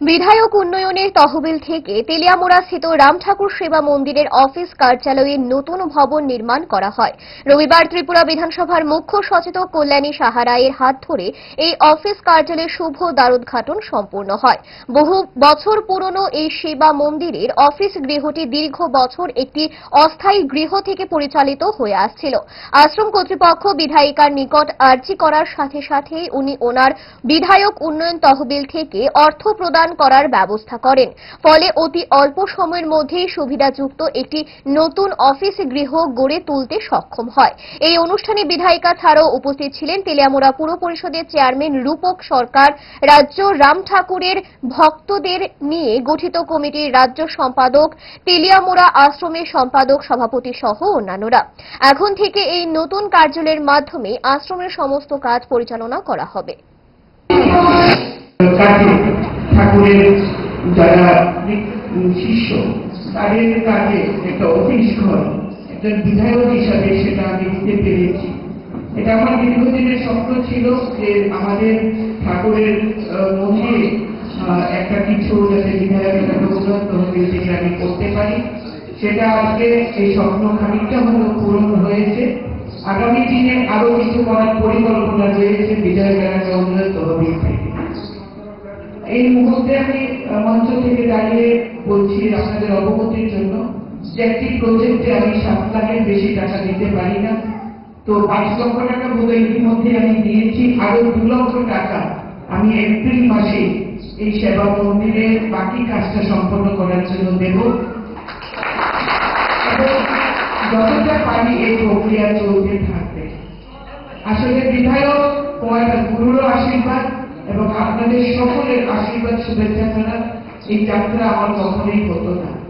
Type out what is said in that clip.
বিধায়ক উন্নয়নের তহবিল থেকে তেলিয়ামুড়া স্থিত রাম ঠাকুর সেবা মন্দিরের অফিস কার্যালয়ে নতুন ভবন নির্মাণ করা হয়। রবিবার ত্রিপুরা বিধানসভার মুখ্য সচেতক কল্যাণী সাহারায়ের হাত ধরে এই অফিস কার্যালয়ের শুভ দ্বারোদ্ঘাটন সম্পূর্ণ হয়। বহু বছর পুরনো এই সেবা মন্দিরের অফিস গৃহটি দীর্ঘ বছর একটি অস্থায়ী গৃহ থেকে পরিচালিত হয়ে আসছিল। আশ্রম কর্তৃপক্ষ বিধায়িকার নিকট আর্জি করার সাথে সাথে উনি ওনার বিধায়ক উন্নয়ন তহবিল থেকে অর্থ প্রদান করার ব্যবস্থা করেন। ফলে অতি অল্প সময়ের মধ্যেই সুবিধাযুক্ত একটি নতুন অফিস গৃহ গড়ে তুলতে সক্ষম হয়। এই অনুষ্ঠানে বিধায়িকা ছাড়াও উপস্থিত ছিলেন তেলিয়ামুড়া পুর পরিষদের চেয়ারম্যান রূপক সরকার, রাজ্য রাম ঠাকুরের ভক্তদের নিয়ে গঠিত কমিটির রাজ্য সম্পাদক, তেলিয়ামুড়া আশ্রমের সম্পাদক সভাপতি সহ অন্যান্যরা। এখন থেকে এই নতুন কার্যালয়ের মাধ্যমে আশ্রমের সমস্ত কাজ পরিচালনা করা হবে। ঠাকুরের যারা শিষ্য, তাদের কাজে একটা অফিস ঘর একজন বিধায়ক হিসাবে সেটা আমি দিতে পেরেছি। এটা আমার দীর্ঘদিনের স্বপ্ন ছিল যে আমাদের ঠাকুরের মধ্যে একটা কিছু যাতে বিধায়ক আমি করতে পারি, সেটা আজকে এই স্বপ্ন খানিকটা হলেও পূরণ হয়েছে। আগামী দিনে আরও কিছু করার পরিকল্পনা এই মুহূর্তে আমি মঞ্চ থেকে দাঁড়িয়ে বলছি আপনাদের অবগতির জন্য যে একটি প্রজেক্টে আমি সাত লাখের বেশি টাকা দিতে পারি না। তো পাঁচ লক্ষ টাকা বোধহয় ইতিমধ্যে আমি দিয়েছি। আরও দু লক্ষ টাকা আমি এপ্রিল মাসে এই সেবা মন্দিরের বাকি কাজটা সম্পন্ন করার জন্য দেব। যতটা পারি এই প্রক্রিয়া চলতে থাকবে। আসলে বিধায়ক তোমার গুরুর আশীর্বাদ। এবং আপনাদের সকলের আশীর্বাদ শুভেচ্ছা ছাড়া এই যাত্রা আমার কখনোই হতো না।